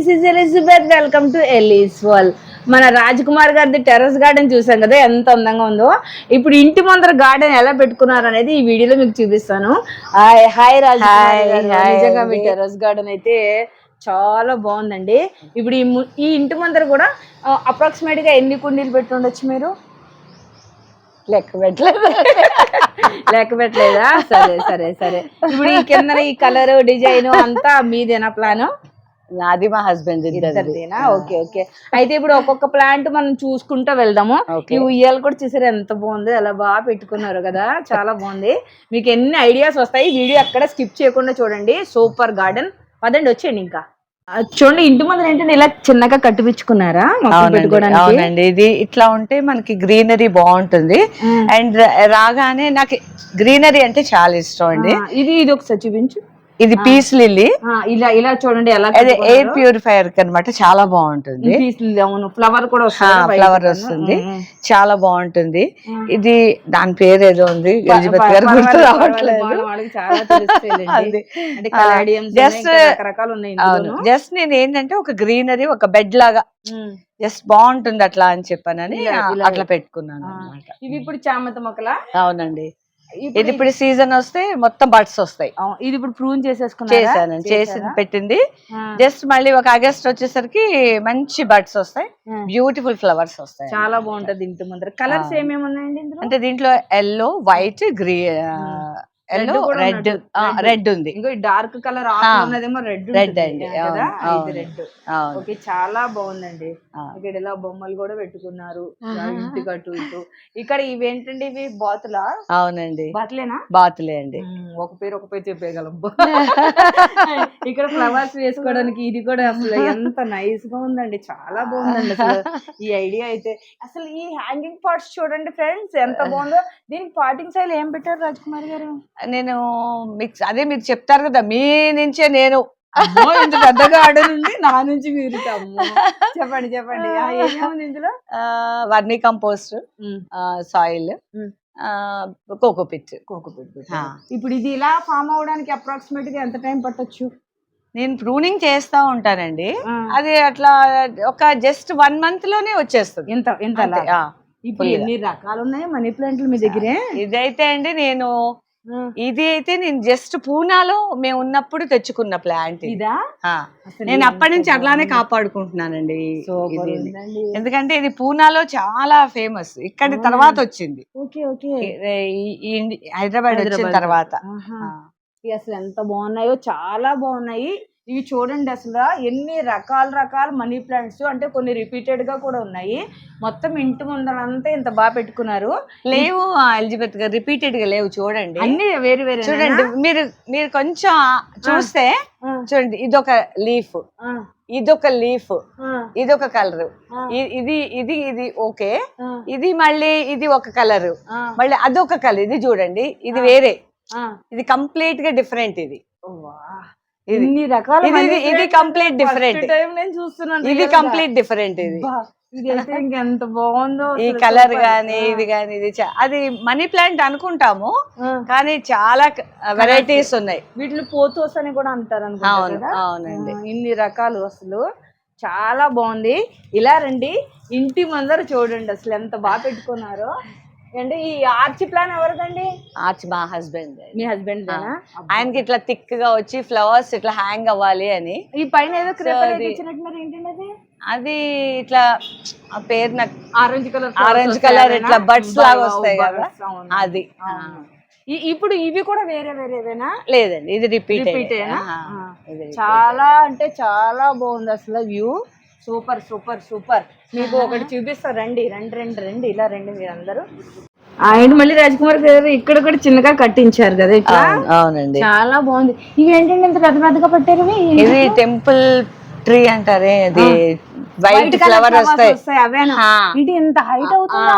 Elizabeth welcome to Ellyse wall మన రాజ్ కుమార్ గారిది terrace garden చూసాం కదా ఎంత అందంగా ఉందో. ఇప్పుడు ఇంటి ముందర గార్డెన్ ఎలా పెట్టుకున్నారు అనేది ఈ వీడియోలో మీకు చూపిస్తాను. హాయ్ హాయ్ రాజ్ నిజంగా మీ. టెర్రస్ గార్డెన్ అయితే చాలా బాగుందండి. ఇప్పుడు ఈ ఇంటి ముందర కూడా అప్రాక్సిమేట్గా ఎన్ని కుండీలు పెట్టి ఉండొచ్చు మీరు? లెక్క పెట్టలేదు. లెక్క పెట్టలేదా? సరే సరే సరే. ఇప్పుడు ఈ కింద ఈ కలర్ డిజైన్ అంతా మీదేనా ప్లాన్ నాది మా హస్బెండ్ ఓకే ఓకే. అయితే ఇప్పుడు ఒక్కొక్క ప్లాంట్ మనం చూసుకుంటూ వెళ్దాము. ఈ ఉయ్యాలు కూడా చూసారు ఎంత బాగుంది? ఎలా బాగా పెట్టుకున్నారు కదా? చాలా బాగుంది. మీకు ఎన్ని ఐడియాస్ వస్తాయి? వీడియో అక్కడ స్కిప్ చేయకుండా చూడండి. Super garden. పదండి వచ్చేయండి ఇంకా. చూడండి ఇంటి ముందర ఏంటంటే ఇలా చిన్నగా కట్టిపించుకున్నారా అవునండి ఇది ఇట్లా ఉంటే మనకి గ్రీనరీ బాగుంటుంది. అండ్ రాగానే నాకు గ్రీనరీ అంటే చాలా ఇష్టం అండి. ఇది ఇది ఒకసారి చూపించు. ఇది పీస్ లిల్లీ. ఇలా ఇలా చూడండి ఎలా అదే ఎయిర్ ప్యూరిఫైయర్ అన్నమాట చాలా బాగుంటుంది. ఫ్లవర్ కూడా ఫ్లవర్. వస్తుంది. చాలా బాగుంటుంది. ఇది దాని పేరు ఏదో ఉంది ఎలిజబెత్ గారు గుర్తు రావట్లేదు. ఇందులోను. జస్ట్ నేను ఏంటంటే ఒక గ్రీనరీ ఒక బెడ్ లాగా. జస్ట్ బాగుంటుంది అట్లా అని చెప్పానని అట్లా పెట్టుకున్నాను. ఇవి ఇప్పుడు చామంతి మొక్కల? అవునండి. ఇది ఇప్పుడు సీజన్ వస్తే మొత్తం బడ్స్ వస్తాయి ఇది ఇప్పుడు ప్రూన్ చేసేసుకున్నారా చేశాను చేసి? పెట్టింది. జస్ట్ మళ్ళీ ఒక ఆగస్ట్ వచ్చేసరికి మంచి బడ్స్ వస్తాయి. బ్యూటిఫుల్ ఫ్లవర్స్ వస్తాయి చాలా బాగుంటది ఇంటి ముందర కలర్స్. ఏమేమి ఉన్నాయండి అంటే దీంట్లో yellow white green yellow red. Red ఉంది. ఇంకో డార్క్ కలర్ ఆ. ఉన్నదేమో రెడ్ అండి. రెడ్ అవును ఓకే చాలా బాగుందండి. ఇక్కడ ఇలా బొమ్మలు కూడా పెట్టుకున్నారు. ఇంటి కట్టు ఇటు. ఇక్కడ ఇవేంటండి ఇవి? బాతులా? అవునండి. బాతులేనా? బాతులే అండి. ఒక పేరు ఒక పేరు చెప్పేయగలం. ఇక్కడ ఫ్లవర్స్ వేసుకోవడానికి ఇది కూడా అసలు ఎంత నైస్గా ఉందండి. చాలా బాగుందండి అసలు. ఈ ఐడియా అయితే. అసలు ఈ హ్యాంగింగ్ పార్ట్స్ చూడండి ఫ్రెండ్స్ ఎంత బాగుందో. దీనికి పార్టింగ్ స్టైల్ ఏం పెట్టారు రాజ్కుమార్ గారు? నేను మీకు అదే మీరు చెప్తారు కదా మీ నుంచే నేను ఇంత పెద్దగా ఆడనుండి నా నుంచి మీరు చెప్పండి చెప్పండి ఇందులో వర్నీ కంపోస్ట్. సాయిల్ మ్మ్. కోకో పిట్ కోకోపీట్ ఇప్పుడు ఇది ఇలా ఫామ్ అవడానికి అప్రాక్సిమేట్గా ఎంత టైం పట్టొచ్చు నేను ప్రూనింగ్ చేస్తా ఉంటానండి. అది అట్లా ఒక జస్ట్ వన్ మంత్లోనే వచ్చేస్తుంది అలా? ఆ. ఇప్పుడు. ఎన్ని రకాలు ఉన్నాయి మనీ ప్లాంట్లు మీ దగ్గరే ఇదైతే అండి నేను ఇది అయితే నేను జస్ట్ పూనాలో మేము ఉన్నప్పుడు తెచ్చుకున్న ప్లాంట్ ఇది. నేను అప్పటి నుంచి అట్లానే. కాపాడుకుంటున్నానండి. ఎందుకంటే ఇది పూనాలో చాలా ఫేమస్. ఇక్కడ? తర్వాత వచ్చింది. హైదరాబాద్ వచ్చిన. తర్వాత. అసలు ఎంత బాగున్నాయో చాలా బాగున్నాయి. ఇవి చూడండి అసలు ఎన్ని రకాల రకాల మనీ ప్లాంట్స్ అంటే కొన్ని రిపీటెడ్గా కూడా ఉన్నాయి. మొత్తం ఇంటి ముందరంతా ఇంత బాగా పెట్టుకున్నారు. లేవు ఎలిజబెత్ గారు రిపీటెడ్గా లేవు చూడండి. అన్ని వేరు వేరే చూడండి మీరు మీరు కొంచెం చూస్తే చూడండి ఇదొక లీఫ్. ఇదొక లీఫ్. ఇదొక కలర్. ఇది ఇది ఇది ఓకే. ఇది మళ్ళీ ఇది ఒక కలర్. మళ్ళీ అదొక కలర్. ఇది చూడండి ఇది. వేరే. ఇది కంప్లీట్గా డిఫరెంట్ ఇది ఇది. ఇన్ని రకాల ఇది- different. time నేను చూస్తున్నాను. ఇది. కంప్లీట్ డిఫరెంట్ ఇది. ఇంకెంత బాగుందో ఈ కలర్. గానీ. ఇది గానీ ఇది అది మనీ ప్లాంట్ అనుకుంటాము. కానీ చాలా వెరైటీస్ ఉన్నాయి. వీటిని పోతోస్ అని కూడా అంటారు అవును అవునండి. ఇన్ని రకాలు అసలు. చాలా బాగుంది. ఇలా రండి. ఇంటి ముందర చూడండి అసలు ఎంత బాగా పెట్టుకున్నారో. అంటే ఈ ఆర్చి ప్లాన్ ఎవరిదండి? ఆర్చ్ మా హస్బెండ్ మీ హస్బెండ్ ఆయనకి ఇట్లా థిక్గా వచ్చి ఫ్లవర్స్ ఇట్లా హ్యాంగ్ అవ్వాలి అని. ఈ పైన ఏదో అది- ఏంటండి ఇట్లా ఆ పేరు నాకు ఆరెంజ్ కలర్ ఆరెంజ్ కలర్ ఇట్లా బడ్స్ లాగా వస్తాయి కదా. అది. ఇప్పుడు ఇవి కూడా వేరే వేరేవేనా లేదండి ఇది రిపీట్. చాలా అంటే చాలా బాగుంది అసలు వ్యూ సూపర్ సూపర్ సూపర్. మీకు ఒకటి చూపిస్తా రండి రండి రండి రండి. ఇలా రండి మీరు అందరూ ఆయన మళ్ళీ రాజ్కుమార్ గారు ఇక్కడ కూడా చిన్నగా కట్టించారు కదా ఇట్లా? అవునండి. చాలా బాగుంది. ఇవి ఏంటండి ఇంత పెద్ద పెద్దగా పెట్టారు? ఇది టెంపుల్ ట్రీ అంటారే అది వైట్ ఫ్లవర్ వస్తాయి. అవేనా. ఇది ఇంత హైట్ అవుతుందా.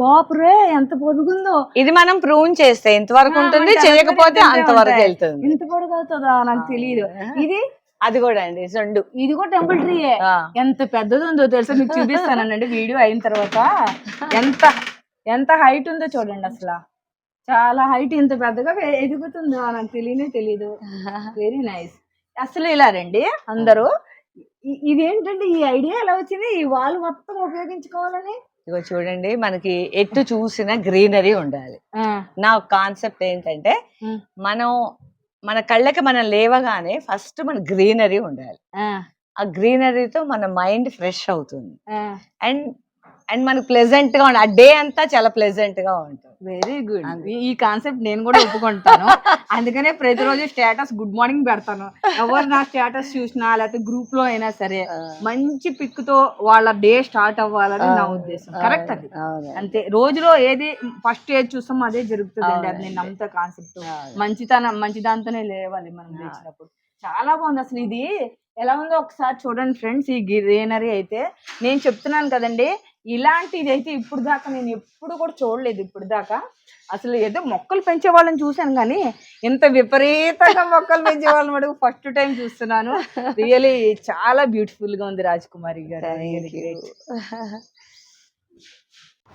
బాపురే ఎంత పొడుగుందో. ఇది మనం ప్రూన్ చేస్తే ఎంతవరకు ఉంటుంది చేయకపోతే అంతవరకు. వెళ్తుంది. ఇంత పొడుగు అవుతుందా? నాకు తెలియదు ఇది అది కూడా అండి సొండు ఇది కూడా టెంపుల్ ట్రీయే ఆ. ఎంత పెద్దది ఉందో తెలుసా? మీకు చూపిస్తానండి. వీడియో అయిన తర్వాత ఎంత ఎంత హైట్ ఉందో చూడండి అసలు. చాలా హైట్ ఇంత పెద్దగా ఎదుగుతుందో నాకు తెలియనే తెలీదు. వెరీ నైస్ అసలు ఇలా రండి అందరూ. ఇదేంటంటే ఈ ఐడియా ఎలా వచ్చింది? ఈ వాల్ మొత్తం ఉపయోగించుకోవాలని? ఇగో చూడండి మనకి ఎటు చూసిన గ్రీనరీ ఉండాలి. నా కాన్సెప్ట్ ఏంటంటే. మనం మన కళ్ళకి మనం లేవగానే ఫస్ట్ మన గ్రీనరీ ఉండాలి. ఆ. గ్రీనరీతో మన మైండ్ ఫ్రెష్ అవుతుంది. అండ్ అండ్ మనకు ప్లెజెంట్గా ఉంటుంది ఆ డే అంతా చాలా ప్లెజెంట్గా ఉంటుంది వెరీ గుడ్. ఈ కాన్సెప్ట్ నేను కూడా ఒప్పుకుంటాను. అందుకనే ప్రతిరోజు స్టేటస్ గుడ్ మార్నింగ్ పెడతాను. ఎవరు నా స్టేటస్ చూసినా లేకపోతే గ్రూప్లో అయినా సరే మంచి పిక్తో వాళ్ళ డే స్టార్ట్ అవ్వాలని నా ఉద్దేశం. కరెక్ట్ అది. అంతే. రోజులో ఏది ఫస్ట్ ఏది చూస్తామో అదే జరుగుతుంది అండి అది నేను. నమ్ముతా కాన్సెప్ట్. మంచితనం మంచి దాంతోనే లేవాలి మనం లేచినప్పుడు. చాలా బాగుంది. అసలు ఇది ఎలా ఉందో ఒకసారి చూడండి ఫ్రెండ్స్. ఈ గ్రీనరీ అయితే నేను చెప్తున్నాను కదండి. ఇలాంటిది అయితే ఇప్పుడు దాకా నేను ఎప్పుడు కూడా చూడలేదు ఇప్పుడు దాకా. అసలు ఏదో మొక్కలు పెంచే వాళ్ళని చూశాను కానీ ఇంత విపరీతంగా మొక్కలు పెంచే వాళ్ళని మటుకు ఫస్ట్ టైం చూస్తున్నాను. రియలీ చాలా బ్యూటిఫుల్గా ఉంది రాజకుమారి గారు.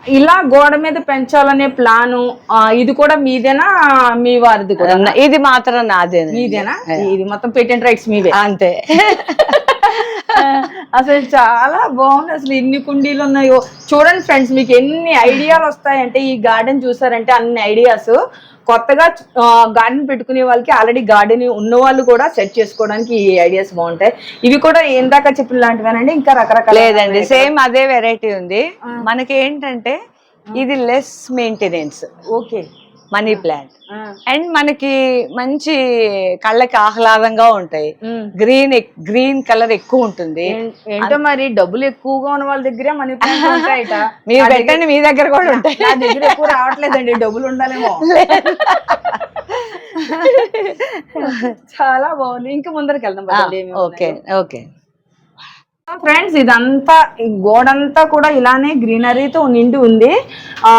ఇలా గోడ మీద పెంచాలనే ప్లాను ఇది కూడా మీదేనా? మీ వారిది కూడా? ఇది మాత్రం నాదే మీదేనా? ఇది మొత్తం పేటెంట్ రైట్స్ మీవే. అంతే. అసలు చాలా బాగుంది. అసలు ఎన్ని కుండీలు ఉన్నాయో. చూడండి ఫ్రెండ్స్ మీకు ఎన్ని ఐడియాలు వస్తాయంటే ఈ గార్డెన్ చూసారంటే అన్ని ఐడియాస్. కొత్తగా గార్డెన్ పెట్టుకునే వాళ్ళకి ఆల్రెడీ గార్డెన్ ఉన్న వాళ్ళు కూడా సెట్ చేసుకోవడానికి ఈ ఐడియాస్ బాగుంటాయి. ఇవి కూడా ఇందాక చెప్పిన లాంటివేనండి ఇంకా రకరకాల లేదండి సేమ్ అదే వెరైటీ ఉంది. మనకి ఏంటంటే ఇది less maintenance okay. Money plant and మనకి మంచి కళ్ళకి ఆహ్లాదంగా ఉంటాయి. గ్రీన్ గ్రీన్ కలర్ ఎక్కువ ఉంటుంది. ఏంటో మరి డబ్బులు ఎక్కువగా ఉన్న వాళ్ళ దగ్గరే మనీ ప్లాంట్ ఉంటాయట. మీరు పెట్టండి మీ దగ్గర కూడా ఉంటాయి. నా దగ్గర ఎక్కువ రావట్లేదండి డబ్బులు ఉండాలేమో. చాలా బాగుంది. ఇంకా ముందరికి వెళ్దాం ఓకే ఓకే. ఫ్రెండ్స్ ఇదంతా ఈ గోడంతా కూడా ఇలానే గ్రీనరీతో నిండి ఉంది. ఆ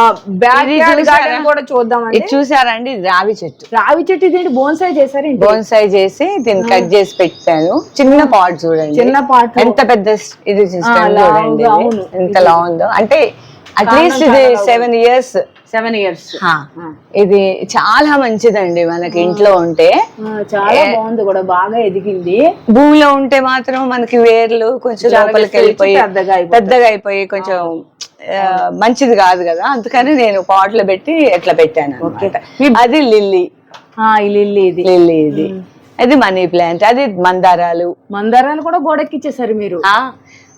బ్యాక్ చూసారా? గార్డెన్ కూడా చూద్దామండి. ఇది చూసారండి? ఇది రావి చెట్టు. రావి చెట్టు ఇదేంటి? బోన్సాయి చేశారు బోన్సై చేసి దీన్ని కట్ చేసి పెట్టాను. చిన్న పాట్ చూడండి. చిన్న పాట. ఎంత పెద్ద ఇది చూడండి. ఎంత లా ఉందో అంటే అట్లీస్ట్ ఇది సెవెన్ ఇయర్స్ సెవెన్ ఇయర్స్ ఇది చాలా మంచిదండి మనకి ఇంట్లో ఉంటే. చాలా బాగుంది కూడా బాగా ఎదిగింది. భూమిలో ఉంటే మాత్రం మనకి వేర్లు కొంచెం లోపలికి వెళ్ళిపోయి పెద్దగా అయిపోయి కొంచెం మంచిది కాదు కదా. అందుకని నేను పాట్లో పెట్టి ఎట్లా పెట్టాను. అది లిల్లీ. లిల్లీ ఇది. లిల్లీ ఇది. అది మనీ ప్లాంట్ అది మందారాలు. మందారాలు కూడా గోడెక్కిచ్చేసారు మీరు. ఆ.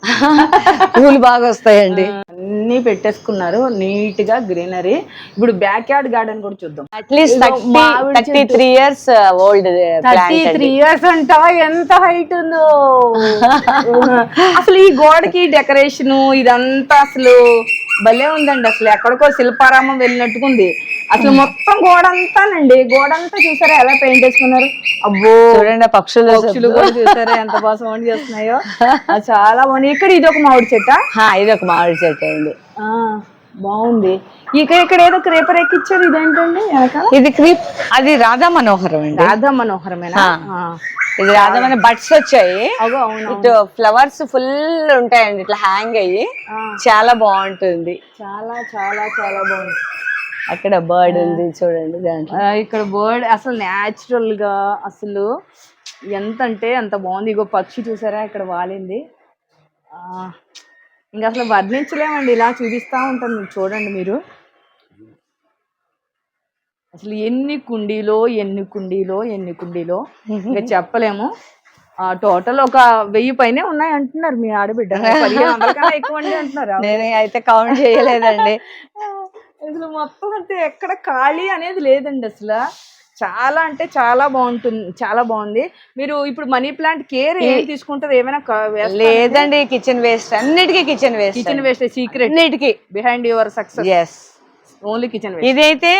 పూలు బాగా వస్తాయండి. అన్ని పెట్టేసుకున్నారు. నీట్గా గ్రీనరీ. ఇప్పుడు బ్యాక్ యార్డ్ గార్డెన్ కూడా చూద్దాం. At least thirty thirty three years old thirty plant three years అంటావా ఎంత హైట్ ఉందో? అసలు ఈ గోడకి డెకరేషన్ ఇదంతా అసలు భలే ఉందండి. అసలు ఎక్కడికో శిల్పారామం వెళ్ళినట్టుకుంది. అసలు మొత్తం గోడ అంతానండి గోడ అంతా చూసారా ఎలా పెయింట్ వేసుకున్నారు? అబ్బో! చూడండి పక్షులు పక్షులు కూడా చూసారా ఎంత బాగా సౌండ్ చేస్తున్నాయో? చాలా బాగుంది. ఇక్కడ ఇది ఒక మామిడి చెట్ట? ఇది ఒక మామిడి చెట్టు అండి. బాగుంది. ఇక ఇక్కడ ఏదో క్రేపర్ ఎక్కిచ్చారు ఇదేంటండి ఇది క్రీప్ అది రాధా మనోహరం అండి. రాధా మనోహరమేనా. ఇది రాధా మన బడ్స్ వచ్చాయి. ఇటు ఫ్లవర్స్ ఫుల్ ఉంటాయండి ఇట్లా హ్యాంగ్ అయ్యి. చాలా బాగుంటుంది. చాలా చాలా చాలా బాగుంది. అక్కడ బర్డ్ ఉంది చూడండి దాంట్లో. ఇక్కడ బర్డ్ అసలు న్యాచురల్గా అసలు ఎంత అంటే అంత బాగుంది. ఇగో పక్షి చూసారా? ఇక్కడ వాలింది. ఆ, ఇంకా అసలు వర్ణించలేమండి. ఇలా చూపిస్తా ఉంటాను చూడండి మీరు. అసలు ఎన్ని కుండీలో ఎన్ని కుండీలో ఎన్ని కుండీలో ఇంకా చెప్పలేము. ఆ టోటల్ ఒక వెయ్యి పైనే ఉన్నాయి అంటున్నారు మీ ఆడబిడ్డ. ఎక్కువ అంటున్నారు. నేను అయితే కౌంట్ చేయలేదండి. అసలు మొత్తం అంతే ఎక్కడ ఖాళీ అనేది లేదండి అసలు. చాలా అంటే చాలా బాగుంటుంది చాలా బాగుంది. మీరు ఇప్పుడు మనీ ప్లాంట్ కేర్ ఏం తీసుకుంటారు ఏమైనా లేదండి కిచెన్ వేస్ట్. అన్నిటికీ kitchen waste kitchen waste secret అన్నిటికీ. Behind your success is only kitchen ఇదైతే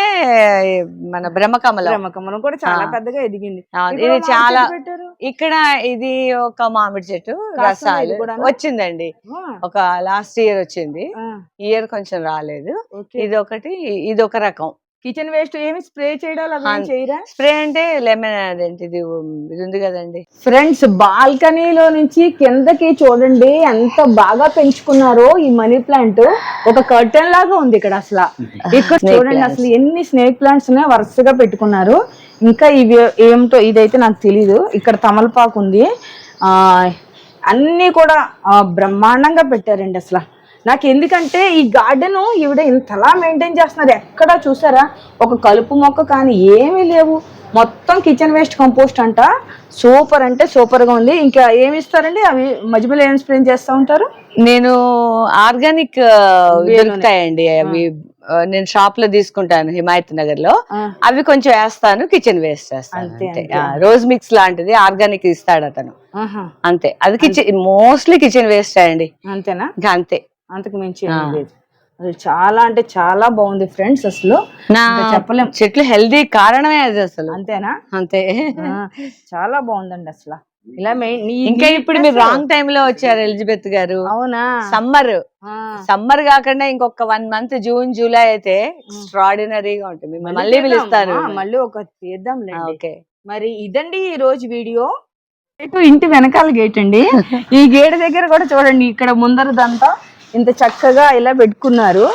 మన బ్రహ్మకమలం. బ్రహ్మకమలం కూడా చాలా పెద్దగా ఎదిగింది. ఇది చాలా ఇక్కడ ఇది ఒక మామిడి చెట్టు రసాలు? వచ్చిందండి. ఒక లాస్ట్ ఇయర్ వచ్చింది. ఇయర్ కొంచెం రాలేదు. ఇది ఒకటి ఇది ఒక రకం. కిచెన్ వేస్ట్ ఏమి స్ప్రే అన్- చేయరా? స్ప్రే అంటే లెమన్ అదేంటి ఇది ఉంది కదండి. ఫ్రెండ్స్ బాల్కనీలో నుంచి కిందకి చూడండి ఎంత బాగా పెంచుకున్నారో ఈ మనీ ప్లాంట్. ఒక కర్టెన్ లాగా ఉంది ఇక్కడ అసలు. ఇక్కడ చూడండి. అసలు ఎన్ని స్నేక్ ప్లాంట్స్ ఉన్నాయో వరుసగా పెట్టుకున్నారు. ఇంకా ఇవి ఏమిటో ఇదైతే నాకు తెలీదు. ఇక్కడ తమలపాకు ఉంది. ఆ అన్నీ కూడా బ్రహ్మాండంగా పెట్టారండి అసలు. నాకు ఎందుకంటే ఈ గార్డెన్ ఈవిడ ఇంతలా మెయింటైన్ చేస్తున్నారు. ఎక్కడా చూసారా? ఒక కలుపు మొక్క కానీ ఏమీ లేవు. మొత్తం కిచెన్ వేస్ట్ కంపోస్ట్ అంట. సూపర్ అంటే సూపర్గా ఉంది. ఇంకా ఏమి ఇస్తారండి? అవి మధ్యలో ఏం స్ప్రే చేస్తూ ఉంటారు? నేను ఆర్గానిక్ దొరుకుతాయండి. అవి నేను షాప్లో తీసుకుంటాను హిమాయత్ నగర్లో అవి కొంచెం వేస్తాను కిచెన్ వేస్ట్ చేస్తాను. అంతే, రోజ్ మిక్స్ లాంటిది ఆర్గానిక్ ఇస్తాడు అతను. అంతే. అది కిచెన్ మోస్ట్లీ కిచెన్ వేస్ట్ అండి. అంతేనా? అంతే. అంతకు మించి లేదు. అసలు చాలా అంటే చాలా బాగుంది ఫ్రెండ్స్ అసలు. నా చెప్పలేం. చెట్లు హెల్దీ కారణమే అది అసలు. అంతేనా? అంతే. చాలా బాగుందండి అసలు. ఇలా మెయిన్ ఇంకా ఇప్పుడు మీరు రాంగ్ టైం లో వచ్చారు ఎలిజబెత్ గారు. అవునా? సమ్మర్. ఆ, సమ్మర్ కాకుండా ఇంకొక వన్ మంత్ జూన్ జూలై అయితే ఎక్స్ట్రాడినరీగా ఉంటుంది. మళ్ళీ. పిలుస్తారు. ఆ, మళ్ళీ ఒక చేద్దాంలేండి. ఓకే. మరి ఇదండి ఈ రోజు వీడియో? ఇటు ఇంటి వెనకాల గేట్ అండి. ఈ గేట్ దగ్గర కూడా చూడండి ఇక్కడ ముందరదంతా ఇంత చక్కగా ఇలా పెట్టుకున్నారు.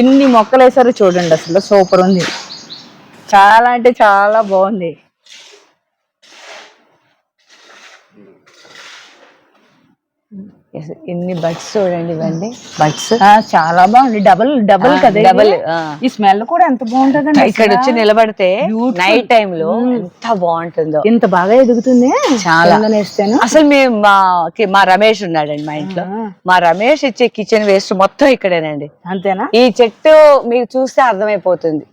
ఎన్ని మొక్కలు వేసారో చూడండి అసలు. సూపర్ ఉంది. చాలా అంటే చాలా బాగుంది. ఎన్ని బడ్స్ చూడండి ఇవన్నీ బడ్స్ చాలా బాగుంది. డబల్ డబల్ కదా? డబల్ ఈ స్మెల్ కూడా ఎంత బాగుంటుందండి ఇక్కడ వచ్చి నిలబడితే. నైట్ టైం లో ఎంత బాగుంటుందో. ఇంత బాగా ఎదుగుతుంది? చాలా. అసలు మేము మా మా రమేష్ ఉన్నాడండి మా ఇంట్లో. మా రమేష్ ఇచ్చే కిచెన్ వేస్ట్ మొత్తం ఇక్కడేనండి. అంతేనా? ఈ చెట్టు మీరు చూస్తే అర్థమైపోతుంది.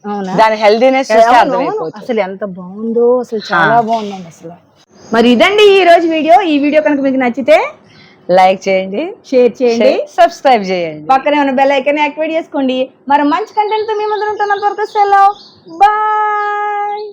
దాని హెల్దీనెస్ చూస్తే. అర్థమైపోతుంది. అసలు ఎంత బాగుందో అసలు చాలా బాగుందండి అసలు. మరి ఇదండి ఈ రోజు వీడియో. ఈ వీడియో కనుక మీకు నచ్చితే లైక్ చేయండి షేర్ చేయండి. సబ్స్క్రైబ్ చేయండి. పక్కనే ఉన్న బెల్ ఐకాన్ యాక్టివేట్ చేసుకోండి. మరి మంచి కంటెంట్తో మీ ముందు ఉంటున్నంత వరకు సెలవు. బాయ్